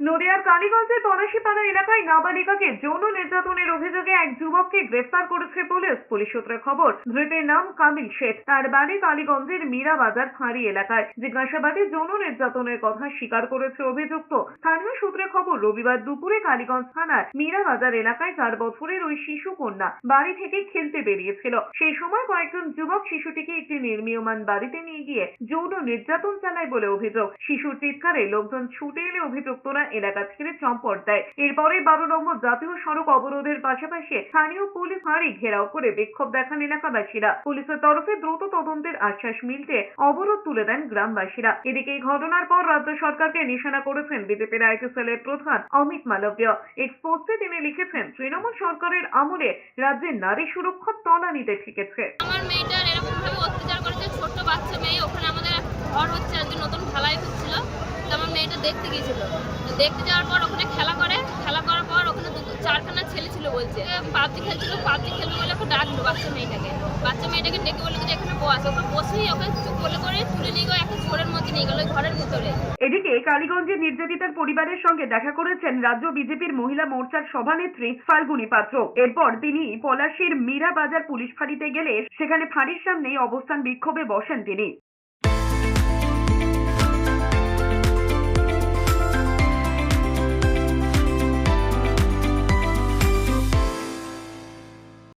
নদিয়ার কালীগঞ্জের পলাশীপাড়া এলাকায় নাবালিকাকে যৌন নির্যাতনের অভিযোগে এক যুবককে গ্রেফতার করেছে পুলিশ। পুলিশ সূত্রে খবর, ধৃতের নাম কামিল শেঠ। তার বাড়ি কালীগঞ্জের মীরাবাজার ফাঁড়ি এলাকায়। জিজ্ঞাসাবাদে যৌন নির্যাতনের কথা স্বীকার করেছে অভিযুক্ত। স্থানীয় সূত্রে খবর, রবিবার দুপুরে কালীগঞ্জ থানার মীরাবাজার এলাকায় চার বছরের ওই শিশু কন্যা বাড়ি থেকে খেলতে বেরিয়েছিল। সেই সময় কয়েকজন যুবক শিশুটিকে একটি নির্মীয়মান বাড়িতে নিয়ে গিয়ে যৌন নির্যাতন চালায় বলে অভিযোগ। শিশুর চিৎকারে লোকজন ছুটে এলে অভিযুক্তরা এলাকা ছেড়ে চম্পট দেয়। এরপরে বারো নম্বর জাতীয় সড়ক অবরোধের পাশাপাশি স্থানীয় পুলিশ ফাঁড়ি ঘেরাও করে বিক্ষোভ দেখান এলাকাবাসীরা। পুলিশের তরফে দ্রুত তদন্তের আশ্বাস মিলতে অবরোধ তুলে দেন গ্রামবাসীরা। এদিকে এই ঘটনার পর রাজ্য সরকারকে নিশানা করেছেন বিজেপির আইটি সেলের প্রধান অমিত মালব্য। এক্সপোস্টে তিনি লিখেছেন, তৃণমূল সরকারের আমলে রাজ্যের নারী সুরক্ষা তলানিতে ঠেকেছে। আমার মেয়েটার এরকম ভাবে দেখতে গিয়েছিল। দেখতে যাওয়ার পর ওখানে খেলা করে। খেলা করার পর ওখানে চারখানা ছেলে ছিল বলছে। পাবজি খেলছিল পাবজি খেলবে বলে ওকে ডাকলো বাচ্চা মেয়েটাকে। বাচ্চা মেয়েটাকে ডেকে বলল যে এখানে বস। ওকে বসেই ওকে চুপ বলে করে তুলে নিয়ে গেলো একটা ঝোড়ের মধ্যে নিয়ে গেলো ঘরের ভিতরে। এদিকে কালীগঞ্জে নির্যাতিতার পরিবারের সঙ্গে দেখা করেছেন রাজ্য বিজেপির মহিলা মোর্চার সভানেত্রী ফাল্গুনী পাত্র। এরপর তিনি পলাশীর মীরা বাজার পুলিশ ফাঁড়িতে গেলে সেখানে ফাঁড়ির সামনেই অবস্থান বিক্ষোভে বসেন তিনি।